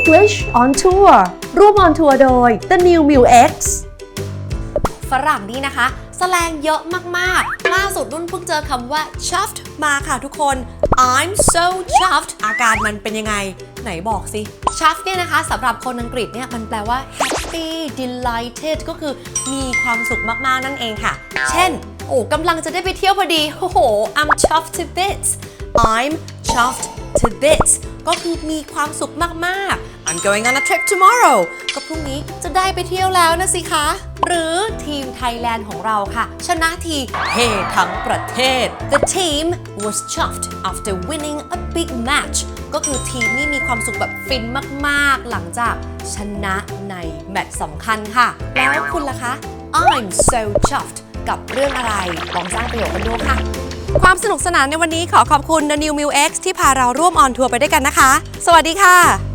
English on Tour ร่วม on tour โดย The New m u X ฝรั่งนี่นะคะสแลงเยอะมากๆ ล่าสุดนุ่นเพิ่งเจอคำว่า chuffed มาค่ะทุกคน I'm so chuffed อาการมันเป็นยังไง ไหนบอกสิ chuffed เนี่ยนะคะสำหรับคนอังกฤษเนี่ยมันแปลว่า happy delighted ก็คือมีความสุขมากๆนั่นเองค่ะ เช่น โอ้กำลังจะได้ไปเที่ยวพอดี โอ้โห I'm chuffed to bits I'm chuffed to bits ก็คือมีความสุขมากๆ I'm going on a trip tomorrow ก็พรุ่งนี้จะได้ไปเที่ยวแล้วนะสิคะ หรือทีมไทยแลนด์ของเราค่ะ ชนะทีเฮทั้งประเทศ The team was chuffed after winning a big match ก็คือทีมนี่มีความสุขแบบฟินมากๆ หลังจากชนะในแมตช์สำคัญค่ะ แล้วคุณล่ะคะ I'm so chuffed กับเรื่องอะไรลองสร้างประโยคกันดูค่ะ ความสนุกสนานในวันนี้ขอขอบคุณ The New m i l X ที่พาเราร่วมออนทัวร์ไปด้วยกันนะคะ สวัสดีค่ะ